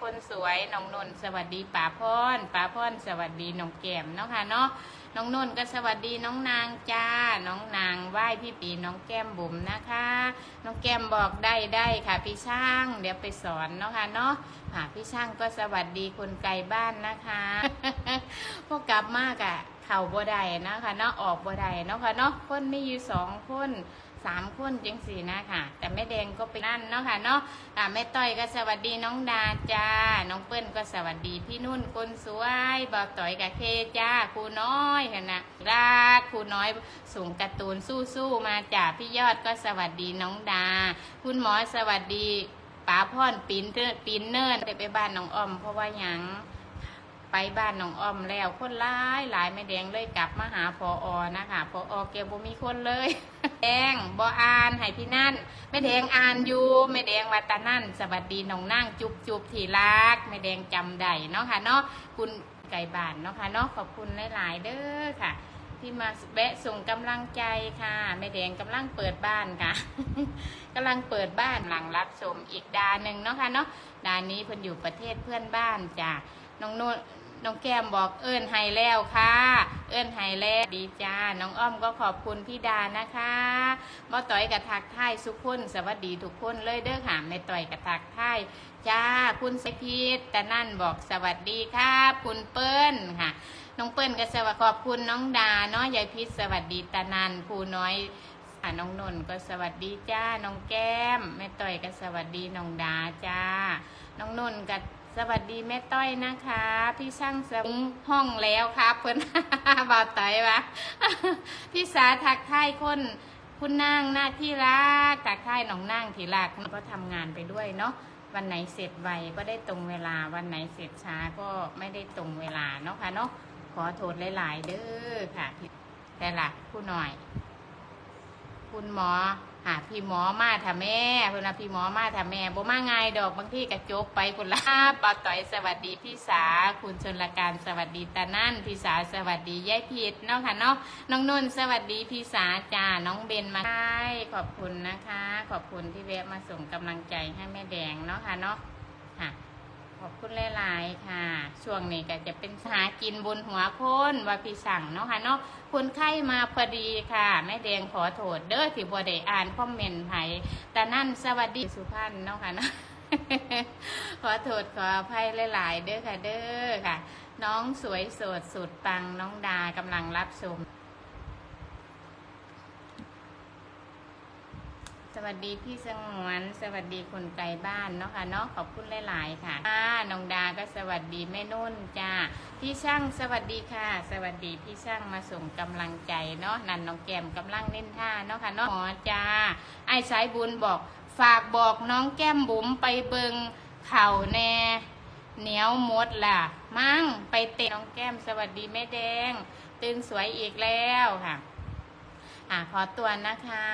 คนสวยน้องนนท์สวัสดีป๋าพรป๋าพรสวัสดีน้องแก้มเนาะค่ะเนาะน้องนนท์ก็สวัสดีน้องนางจ้า น้องนางไหว้พี่ปีน้องแก้มบุ๋มนะคะ น้องแก้มบอกได้ได้ค่ะพี่ช่าง เดี๋ยวไปสอนเนาะค่ะเนาะค่ะพี่ช่างก็สวัสดีคนไกลบ้านนะคะพวกกลับมากอะเข่าบ่ได้นะคะเนาะออกบ่ได้เนาะค่ะเนาะคนไมีอยู่สองคน สามคนจังสี่นะค่ะ แต่แม่แดงก็ไปนั่นเนาะค่ะเนาะอ่าแม่ต้อยก็สวัสดีน้องดาจ้า น้องเปิ้ลก็สวัสดีพี่นุ่นคนสวยบ่าวต่อยกับเคจ้าครูน้อยค่ะนะรักครูน้อยส่งการ์ตูนสู้ๆมาจ้าพี่ยอดก็สวัสดีน้องดา คุณหมอสวัสดีป๋าพ่อนปินเตอร์ปินเนิร์ได้ไปบ้านน้องอ้อม เพราะว่ายังไปบ้านน้องอ้อมแล้วคนร้ายหลายแม่แดงเลยกลับมาหาพออนะคะพออเกบ่มีคนเลย แดงบ่อ่านให้พี่นั่นแม่แดงอ่านอยู่แม่แดงวัตนั่นสวัสดีน้องนั่งจุบจุบที่รักแม่แดงจำได้เนาะค่ะเนาะคุณไก่บ้านเนาะค่ะเนาะขอบคุณหลาย ๆ เด้อค่ะ ที่มาแวะส่งกำลังใจค่ะแม่แดงกำลังเปิดบ้านค่ะกำลังเปิดบ้านหลังรับชมอีกดาหนึ่งเนาะค่ะเนาะดานี้เพิ่นอยู่ประเทศเพื่อนบ้านจ้ะน้องนุ่น น้องแก้มบอกเอิ้นไฮแล้วค่ะ เอิ้นไฮแล้วดีจ้า น้องอ้อมก็ขอบคุณพี่ดานะคะบ่ต่อยกับทักทายสุกคนสวัสดีทุกคนเลยเด้อค่ะแม่ต่อยกับทักทายจ้าคุณสพีทแต่นั่นบอกสวัสดีครับ คุณเปิ้ลค่ะ น้องเปิ้ลก็สวัสดีขอบคุณน้องดาเนาะยายพิษสวัสดีตานันครูน้อยค่ะน้องนนท์ก็สวัสดีจ้า น้องแก้มแม่ต้อยก็สวัสดีน้องดาจ้า น้องนนท์ก็ สวัสดีแม่ต้อยนะคะ พี่ช่างสมุงห้องแล้วครับเพิ่นบาวต้อยวะพี่สาทักทายคนคุณนางหน้าที่รักทักทายน้องนางที่รักก็ทำงานไปด้วยเนาะวันไหนเสร็จไวก็ได้ตรงเวลาวันไหนเสร็จช้าก็ไม่ได้ตรงเวลาเนาะค่ะเนาะขอโทษหลาย ๆ เด้อค่ะแต่ละผู้หน่อย คุณหมอ หาพี่หมอมาทำแม่พูดนะพี่หมอมาทำแม่บ่มาง่ายดอกบางที่กระจกไปคุณละปาต่อยสวัสดีพี่สาคุณชนละการสวัสดีตานั่นพี่สาสวัสดียายพิษเนาะค่ะเนาะน้องนุ่นสวัสดีพี่สาจ้าน้องเบนมาใช่ขอบคุณนะคะ ขอบคุณที่แวะมาส่งกำลังใจให้แม่แดงเนาะค่ะเนาะค่ะ อบคุณหลายๆค่ะ ช่วงนี้ก็จะเป็นหากินบนหัวคนว่าพี่สั่งเนาะค่ะเนาะคนไข้มาพอดีค่ะแม่แดงขอโทษเด้อที่บัวได้อ่านคอมเมนต์ให้แต่นั่นสวัสดีสุพรรณเนาะค่ะเนาะขอโทษขออภัยหลาย ๆ เด้อค่ะเด้อค่ะ น้องสวยสดสุดปังน้องดากำลังรับชม วัสดีพี่สงวน สวัสดีคนไกลบ้านเนาะค่ะเนาะขอบคุณหลายๆค่ะอ่าน้องดาก็สวัสดีแม่นุ่นจ้าพี่ช่างสวัสดีค่ะ สวัสดีพี่ช่างมาส่งกำลังใจเนาะนันน้องแก้มกำลังเล่นท่าเนาะค่ะเนาะหมอจ้าไอ้สายบุญบอกฝากบอกน้องแก้มบุ๋มไปเบิงเข่าแน่เหนียวหมดล่ะ มั่งไปเตะน้องแก้มสวัสดีแม่แดง ตื่นสวยอีกแล้วค่ะอ่าขอตัวนะคะ